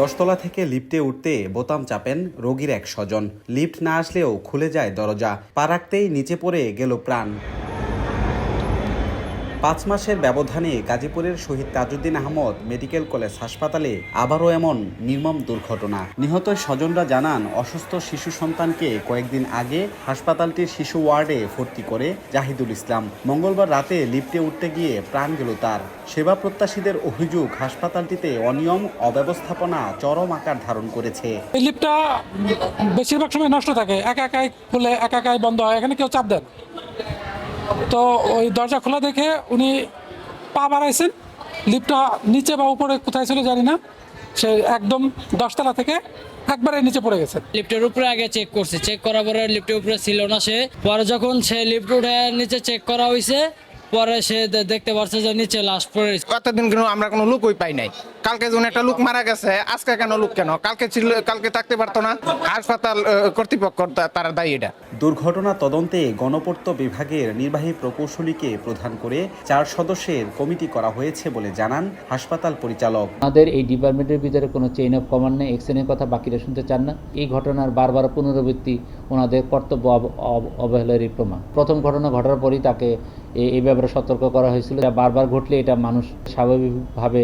দশতলা থেকে লিফটে উঠতে বোতাম চাপেন রোগীর এক স্বজন। লিফট না আসলেও খুলে যায় দরজা। পা রাখতেই নিচে পড়ে গেল প্রাণ। পাঁচ মাসের ব্যবধানে গাজীপুরের শহীদ তাজউদ্দিন আহমদ মেডিকেল কলেজ হাসপাতালে আবারও এমন নির্মম দুর্ঘটনা। নিহত স্বজনরা জানান, অসুস্থ শিশু সন্তানকে কয়েকদিন আগে হাসপাতালটির শিশু ওয়ার্ডে ভর্তি করে জাহিদুল ইসলাম। মঙ্গলবার রাতে লিফটে উঠতে গিয়ে প্রাণ গেল তার। সেবা প্রত্যাশীদের অভিযোগ, হাসপাতালটিতে অনিয়ম, অব্যবস্থাপনা চরম আকার ধারণ করেছে। লিফটটা বেশিরভাগ সময় নষ্ট থাকে। একা একাই খুলে, একা একাই বন্ধ হয়। এখানে কেউ চাপ দেন তো ওই দরজা খোলা দেখে উনি পা বাড়াইছেন। লিফটটা নিচে বা উপরে কোথায় ছিল জানি না। সে একদম দশতলা থেকে একবারে নিচে পড়ে গেছে। লিফটের উপরে আগে চেক করছে। চেক করার পরে লিফটের উপরে ছিল না সে। পরে যখন সে লিফট উঠে নিচে চেক করা হয়েছে পরে সে দেখতে পারছে যে নিচে লাশ পড়ে কতদিন কিন্তু আমরা কোনো লুকই পাই নাই। কালকে যখন একটা লোক মারা গেছে আজকে কেন লোক কেন? কালকে ছিল কালকে থাকতে পারতো না। হাসপাতাল কর্তৃপক্ষ তারা দায়ী এটা। দুর্ঘটনা তদন্তে গণপূর্ত বিভাগের নির্বাহী প্রকৌশলীকে প্রধান করে চার সদস্যের কমিটি করা হয়েছে বলে জানান হাসপাতাল পরিচালক। আমাদের এই ডিপার্টমেন্টের ভিতরে কোনো চেইন অফ কমান্ড নেই এক্সেনের কথা বাকিরা শুনতে চান না। এই ঘটনার বারবার পুনরাবৃত্তি ওনাদের কর্তব্য অব- অব- অবহেলারই প্রমাণ। প্রথম ঘটনা ঘটার পরই তাকে এই ব্যাপারে সতর্ক করা হয়েছিল। বারবার ঘটলে এটা মানুষ স্বাভাবিকভাবে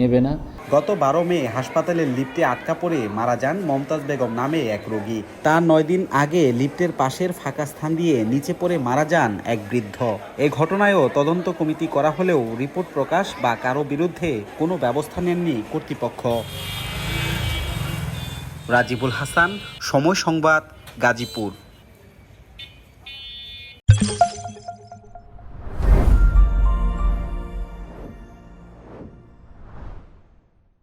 নেবে না। গত বারো মে হাসপাতালের লিফটে আটকা পড়ে মারা যান মমতাজ বেগম নামে এক রোগী। তার নয় দিন আগে লিফটের পাশের ফাঁকা স্থান দিয়ে নিচে পড়ে মারা যান এক বৃদ্ধ। এ ঘটনায়ও তদন্ত কমিটি করা হলেও রিপোর্ট প্রকাশ বা কারও বিরুদ্ধে কোনো ব্যবস্থা নেননি কর্তৃপক্ষ। রাজিবুল হাসান, সময় সংবাদ, গাজীপুর।